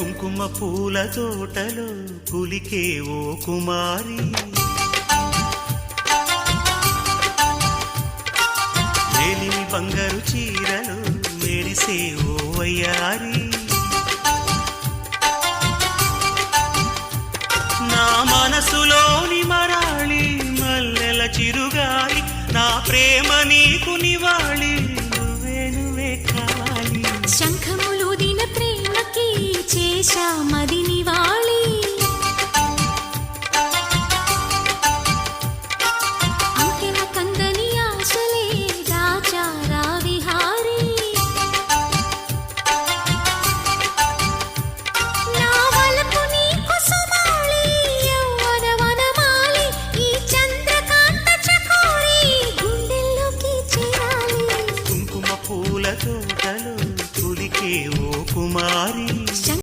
కుంకుమ పూల తోటలో కులికే ఓ కుమారి. మేలిమి బంగారు చీరలు మెరిసే ఓ వయ్యారి. నా మనసులోని మరాళి మల్లెల చిరుగాలి నా ప్రేమ నీకు నివా దిశ మదినివాళి అంకెన కందని ఆశలే రాచారా విహారీ నా వలపు నీకు సుమాళి యవ్వన వనమాలి ఈ పూల తోటలు పులికే ఓ కుమారి.